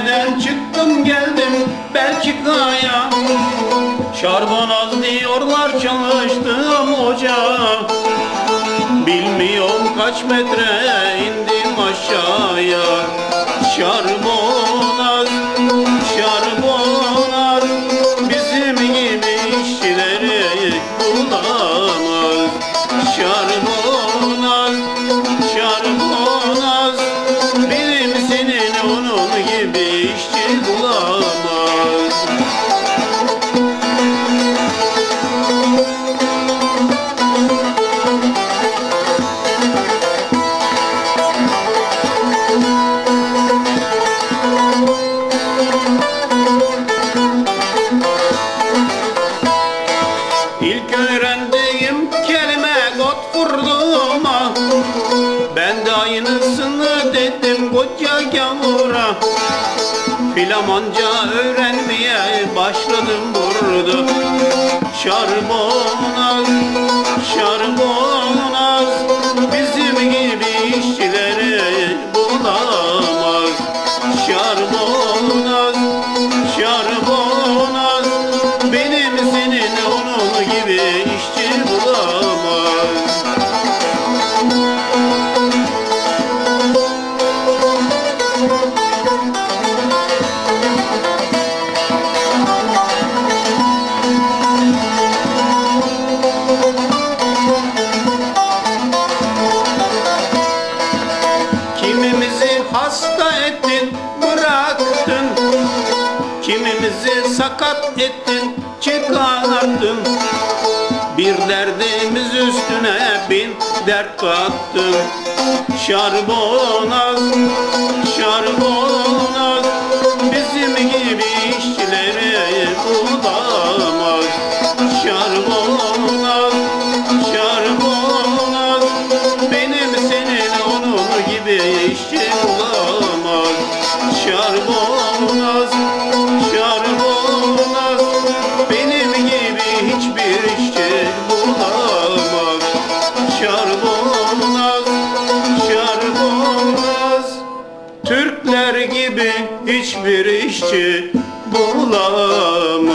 Hastaneden çıktım geldim? Belçika'ya Şarbonaz diyorlar çalıştım ocağa Bilmiyorum kaç metre indi. İşçi bulamaz. İlk öğrendiğim kelime got vurduma Ben de aynısını dedim koca gavura Flamanca öğrenmeye başladım burada. Şarbonaz, şarbonaz Kimimizi hasta ettin, bıraktın. Kimimizi sakat ettin, çıkarttın Bir derdimiz üstüne bin dert kattın. Şarbonaz, şarbonaz gibi hiçbir işçi bulamaz